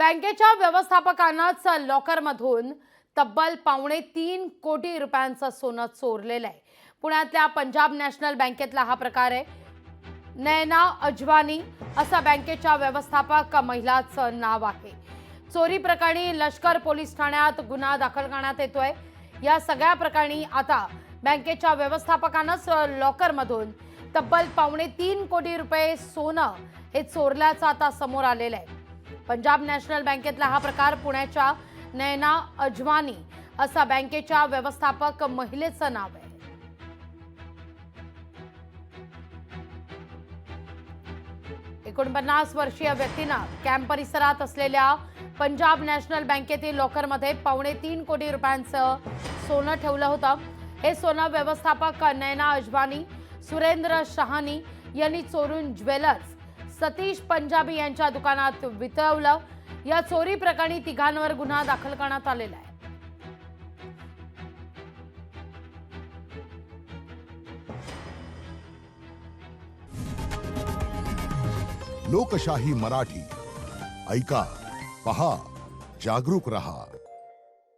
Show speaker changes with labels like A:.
A: बँकेच्या व्यवस्थापकानंच लॉकरमधून तब्बल पावणे तीन कोटी रुपयांचं सोनं चोरलेलं आहे. पुण्यातल्या पंजाब नॅशनल बँकेतला हा प्रकार आहे. नयना अजवानी असा बँकेच्या व्यवस्थापक महिलाचं नाव आहे. चोरी प्रकरणी लष्कर पोलीस ठाण्यात गुन्हा दाखल करण्यात येतोय. या सगळ्या प्रकरणी आता बँकेच्या व्यवस्थापकानंच लॉकरमधून तब्बल पावणे तीन कोटी रुपये सोनं हे चोरल्याचं आता समोर आलेलं आहे. पंजाब नॅशनल बँकेतला हा प्रकार पुण्याच्या नयना अजवानी असा बँकेच्या व्यवस्थापक महिलेचं नाव आहे. एकोणपन्नास वर्षीय व्यक्तीनं कॅम्प परिसरात असलेल्या पंजाब नॅशनल बँकेतील लॉकरमध्ये पावणे तीन कोटी रुपयांचं सोनं ठेवलं होतं. हे सोनं व्यवस्थापक नयना अजवानी सुरेंद्र शहानी यांनी चोरून ज्वेलर्स सतीश पंजाबी यांच्या दुकानात वितळवलं. या चोरी प्रकरणी तिघांवर गुन्हा दाखल करण्यात आलेला आहे.
B: लोकशाही मराठी. ऐका पहा जागरूक रहा.